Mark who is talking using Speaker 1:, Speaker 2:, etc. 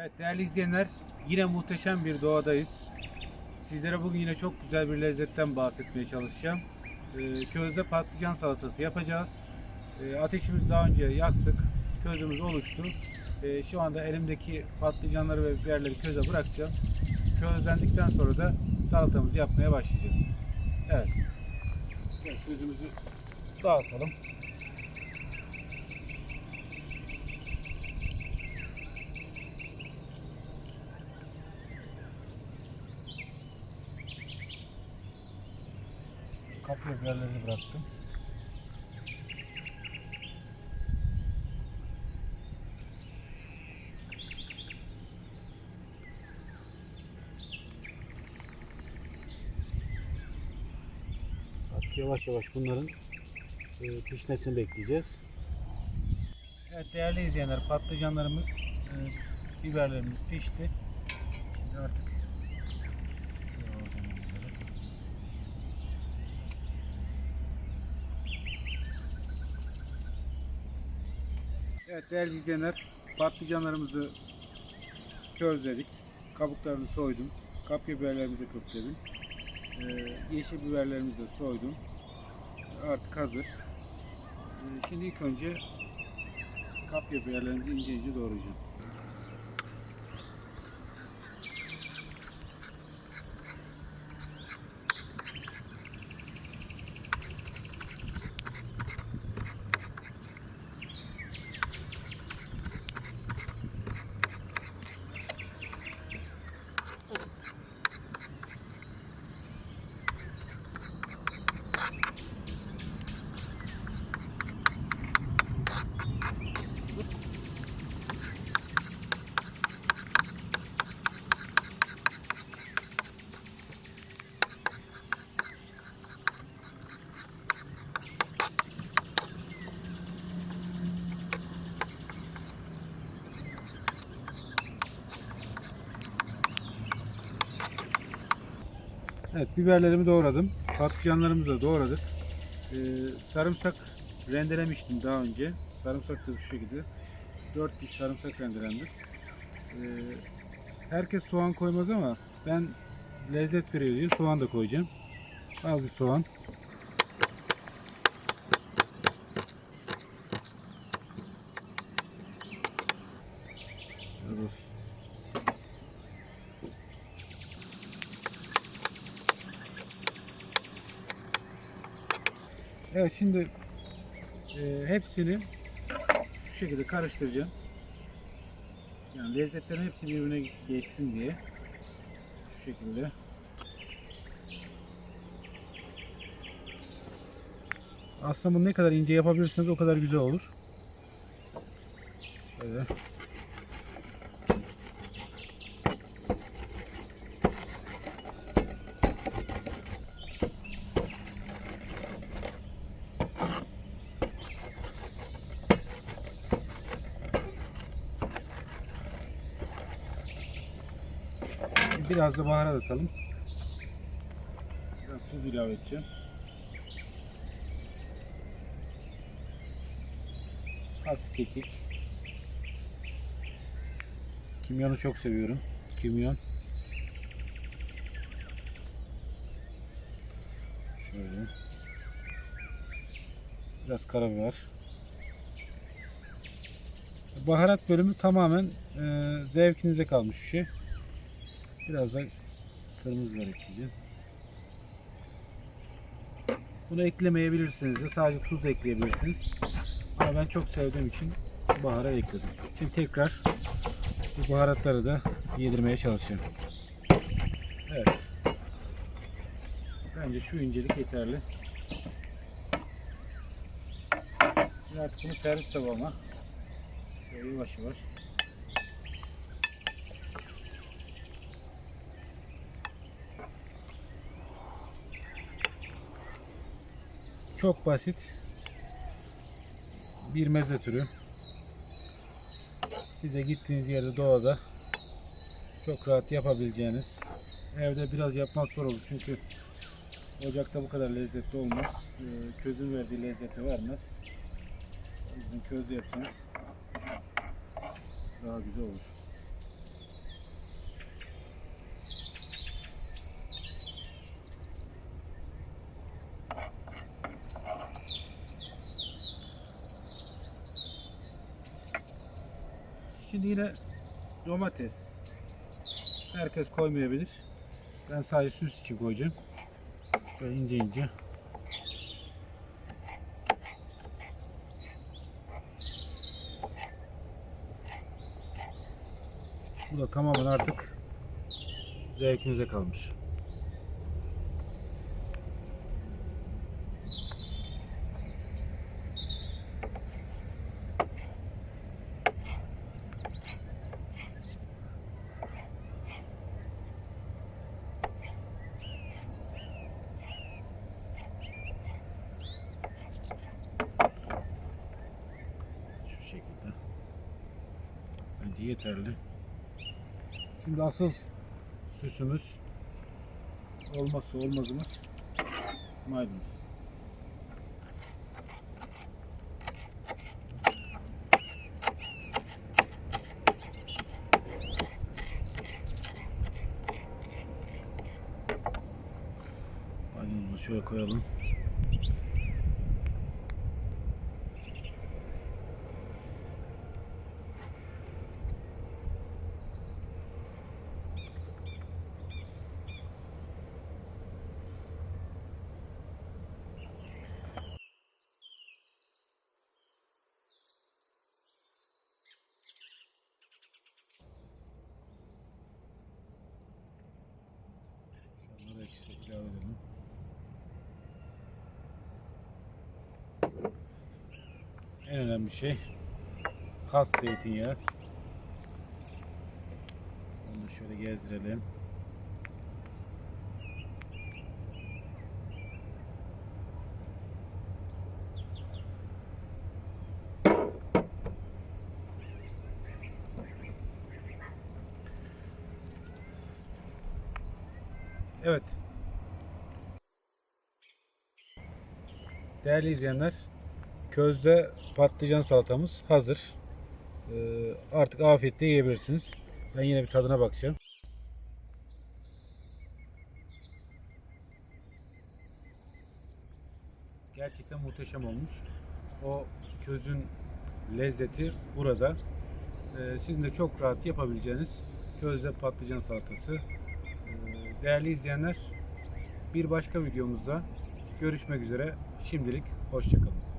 Speaker 1: Evet değerli izleyenler yine muhteşem bir doğadayız. Sizlere bugün yine çok güzel bir lezzetten bahsetmeye çalışacağım. Ee, közde patlıcan salatası yapacağız. Ee, ateşimizi daha önce yaktık. Közümüz oluştu. Ee, şu anda elimdeki patlıcanları ve biberleri köze bırakacağım. Közlendikten sonra da salatamızı yapmaya başlayacağız. Evet. közümüzü dağıtalım. Kapya biberlerini bıraktım. Artık yavaş yavaş bunların e, pişmesini bekleyeceğiz. Evet değerli izleyenler patlıcanlarımız, e, biberlerimiz pişti. Şimdi artık Evet değerli izleyenler patlıcanlarımızı közledik. Kabuklarını soydum. Kapya biberlerimizi kökledim. Ee, yeşil biberlerimizi de soydum. Artık hazır. Ee, şimdi ilk önce kapya biberlerimizi ince ince doğrayacağım. Evet biberlerimi doğradım. Patlıcanlarımızı da doğradık. Ee, sarımsak rendelemiştim daha önce. Sarımsak da şu şekilde. 4 diş sarımsak rendelendi. Ee, herkes soğan koymaz ama ben lezzet veriyor diye soğan da koyacağım. Az bir soğan. Az olsun. Evet şimdi e, hepsini şu şekilde karıştıracağım. Yani lezzetlerin hepsi birbirine geçsin diye. Şu şekilde. Aslında bunu ne kadar ince yapabilirseniz o kadar güzel olur. Şöyle. Biraz da baharat atalım. Biraz tuz ilave edeceğim. Hafif kekik. Kimyonu çok seviyorum. Kimyon. Şöyle. Biraz karabiber. Baharat bölümü tamamen e, zevkinize kalmış bir şey. Biraz da kırmızı biber ekleyeceğim. Bunu eklemeyebilirsiniz de sadece tuz ekleyebilirsiniz. Ama ben çok sevdiğim için baharat ekledim. Şimdi tekrar bu baharatları da yedirmeye çalışacağım. Evet. Bence şu incelik yeterli. Şimdi artık bunu servis tabağıma şöyle yavaş yavaş Çok basit bir meze türü. Size gittiğiniz yerde doğada çok rahat yapabileceğiniz. Evde biraz yapmak zor olur çünkü ocakta bu kadar lezzetli olmaz. Ee, Közün verdiği lezzeti vermez. O yüzden közde yapsanız daha güzel olur. Şimdi yine domates. Herkes koymayabilir. Ben sadece süs için koyacağım. Böyle ince ince. Bu da tamamen artık zevkinize kalmış. Şu şekilde. Bence yeterli. Şimdi asıl süsümüz olmazsa olmazımız maydanoz. Maydanozu şöyle koyalım. En önemli şey has zeytinyağı. Onu şöyle gezdirelim. Evet. Değerli izleyenler, közde patlıcan salatamız hazır. Ee, artık afiyetle yiyebilirsiniz. Ben yine bir tadına bakacağım. Gerçekten muhteşem olmuş. O közün lezzeti burada. Ee, sizin de çok rahat yapabileceğiniz közde patlıcan salatası. Ee, Değerli izleyenler, bir başka videomuzda görüşmek üzere. Şimdilik hoşçakalın.